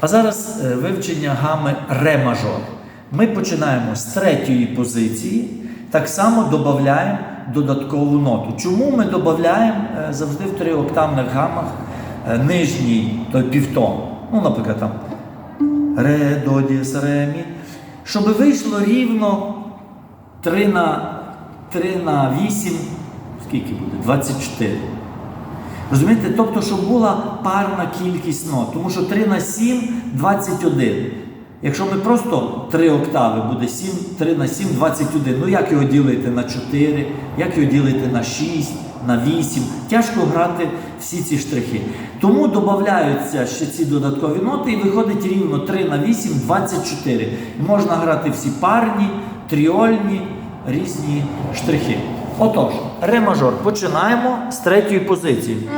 А зараз е, вивчення гами ре мажор. Ми починаємо з третьої позиції, так само додаємо додаткову ноту. Чому ми додаємо е, завжди в триоктавних гамах е, нижній той півтон? Ну, наприклад, там ре, до, дієс, ре, мі. Щоб вийшло рівно 3 на, 3 на 8, скільки буде? 24. Розумієте? Тобто, щоб була парна кількість нот. Тому що 3 на 7 21. Якщо ми просто 3 октави, буде 7, 3 на 7 21. Ну як його ділити на 4, як його ділити на 6, на 8. Тяжко грати всі ці штрихи. Тому додаються ще ці додаткові ноти і виходить рівно 3 на 8, 24. І можна грати всі парні, тріольні, різні штрихи. Отож, ре мажор. Починаємо з третьої позиції.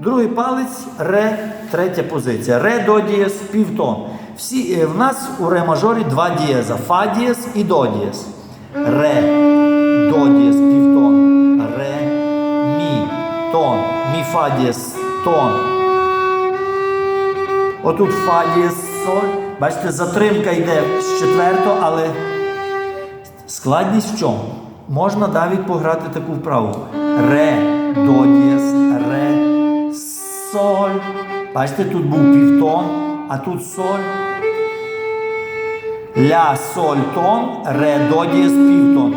Другий палець ре, третя позиція. Ре до дієс, півтон. Всі, е, в нас у ре мажорі два дієза. Фа дієс і до дієс. Ре, до дієс, півтон. Ре, мі, тон. Мі фа дієс, тон. Отут фа дієс, соль. Бачите, затримка йде з четвертого, але складність в чому? Можна навіть пограти таку вправу. Ре, до дієс, ре, соль. Бачите, тут був півтон, а тут соль. Ля, соль, тон, ре, до дієс, півтон.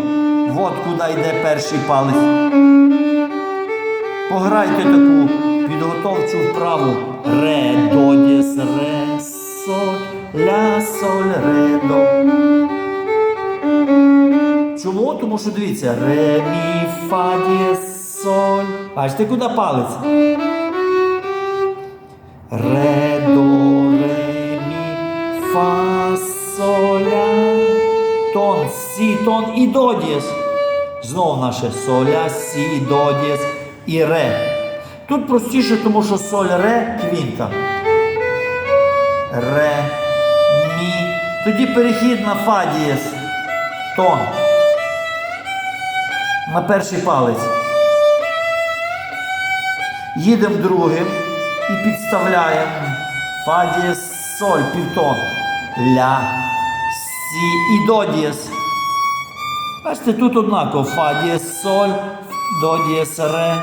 От куди йде перший палець. Пограйте таку підготовчу вправу. Ре, до дієс, ре, соль, ля, соль, ре, до. Чому? Тому що дивіться, ре, мі, фа, дієс, соль. Бачите, куди палець? Ре, до, ре, мі, фа, соля, тон, сі, тон і до дієс. Знову наше соля, сі, до дієс і ре. Тут простіше, тому що соль ре квінта. Ре, мі. Тоді перехід на фа дієс. Тон. На перший палець. Їдемо другим і підставляємо фа дієс, соль, півтон. Ля, сі і до дієс. Бачите, тут однаково фа дієс, соль, до дієс, ре.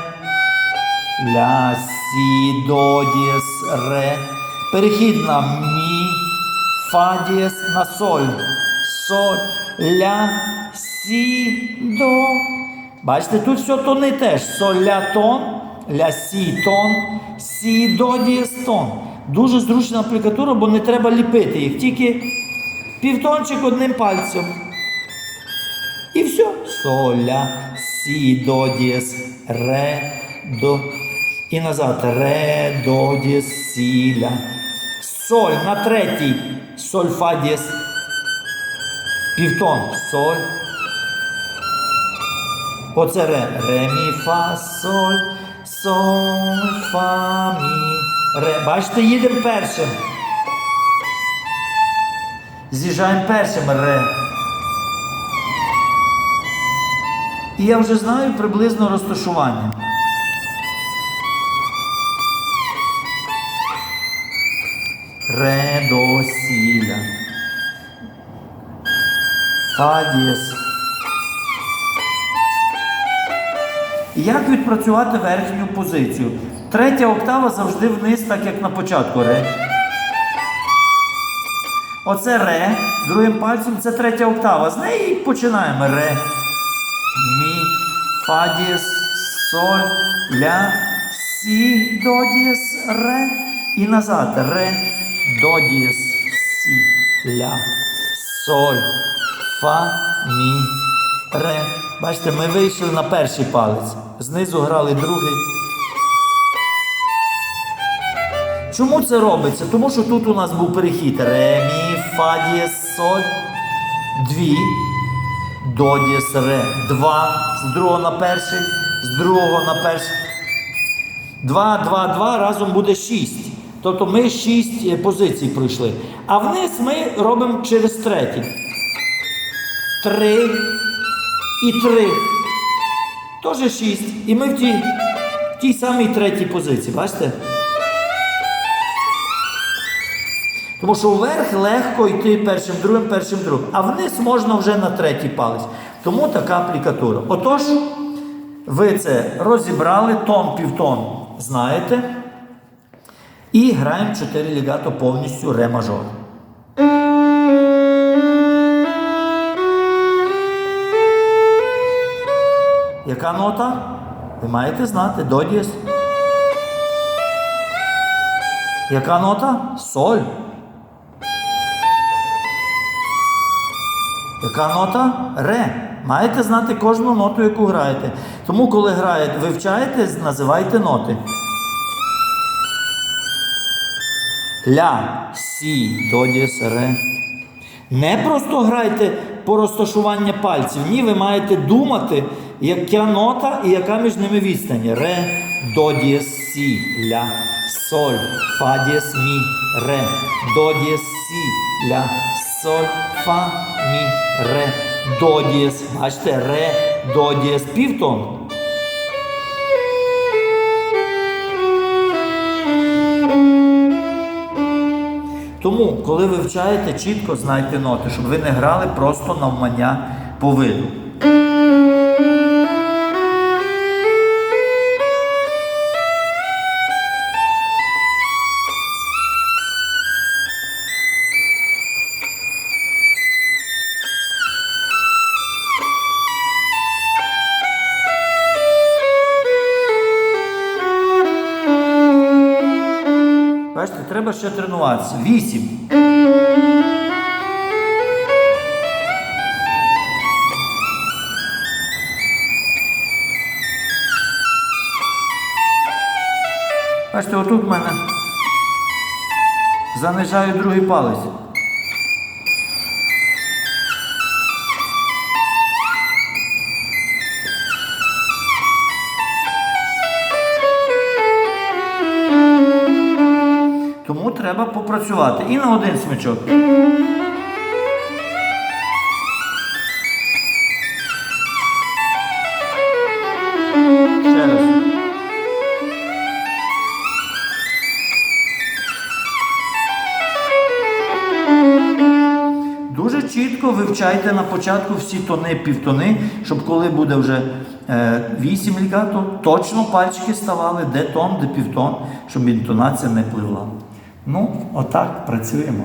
Ля, сі, до дієс, ре. Перехід на мі, фа дієс на соль. Соль, ля, сі, до. Бачите, тут все тони теж. Соль, ля, тон, ля, сі, сі, до, дієс, тон. Дуже зручна аплікатура, бо не треба ліпити їх. Тільки півтончик одним пальцем. І все. Соль, ля, сі, до, дієс, ре, до. І назад. Ре, до, дієс, сі, ля. Соль на третій. Соль, фа, дієс. Півтон. Соль. Оце ре. Ре, мі, фа, соль, соль, фа, мі, ре. Бачите, їдемо першим. З'їжджаємо першим ре. І я вже знаю приблизно розташування. Ре, до, сі, ля. Фа, дієс. Як відпрацювати верхню позицію? Третя октава завжди вниз, так як на початку ре. Оце ре. Другим пальцем це третя октава. З неї починаємо. Ре. Мі, фа дієс, соль, ля, сі, до дієс, ре. І назад. Ре, до дієс, сі, ля, соль, фа, мі, ре. Бачите, ми вийшли на перший палець. Знизу грали другий. Чому це робиться? Тому що тут у нас був перехід. Ре, мі, фа, дієс, соль. Дві. До дієс, ре. Два. З другого на перший. З другого на перший. Два, два, два. Разом буде шість. Тобто ми шість е, позицій пройшли. А вниз ми робимо через третій. Три і три. Теж шість. І ми в тій, в тій самій третій позиції, бачите? Тому що вверх легко йти першим, другим, першим, другим, а вниз можна вже на третій палець. Тому така аплікатура. Отож, ви це розібрали, тон півтон знаєте. І граємо 4 лігато повністю ре мажор. Яка нота? Ви маєте знати до дієс. Яка нота? Соль. Яка нота? Ре. Маєте знати кожну ноту, яку граєте. Тому, коли граєте, вивчаєте, називайте ноти. Ля, сі, до дієс, ре. Не просто грайте по розташування пальців. Ні, ви маєте думати, яка нота і яка між ними відстань. Ре, до дієс, сі, ля, соль, фа дієс, мі, ре, до дієс, сі, ля, соль, фа, мі, ре, до дієс. Бачите, ре, до дієс, півтон. Тому, коли ви вивчаєте, чітко знайте ноти, щоб ви не грали просто навмання по виду. Ще тренуватися. Вісім. Бачите, отут в мене занижаю другий палець. Попрацювати і на один смичок. Дуже чітко вивчайте на початку всі тони, півтони, щоб коли буде вже е, 8 лігато, точно пальчики ставали, де тон, де півтон, щоб інтонація не пливла. Ну, отак працюємо.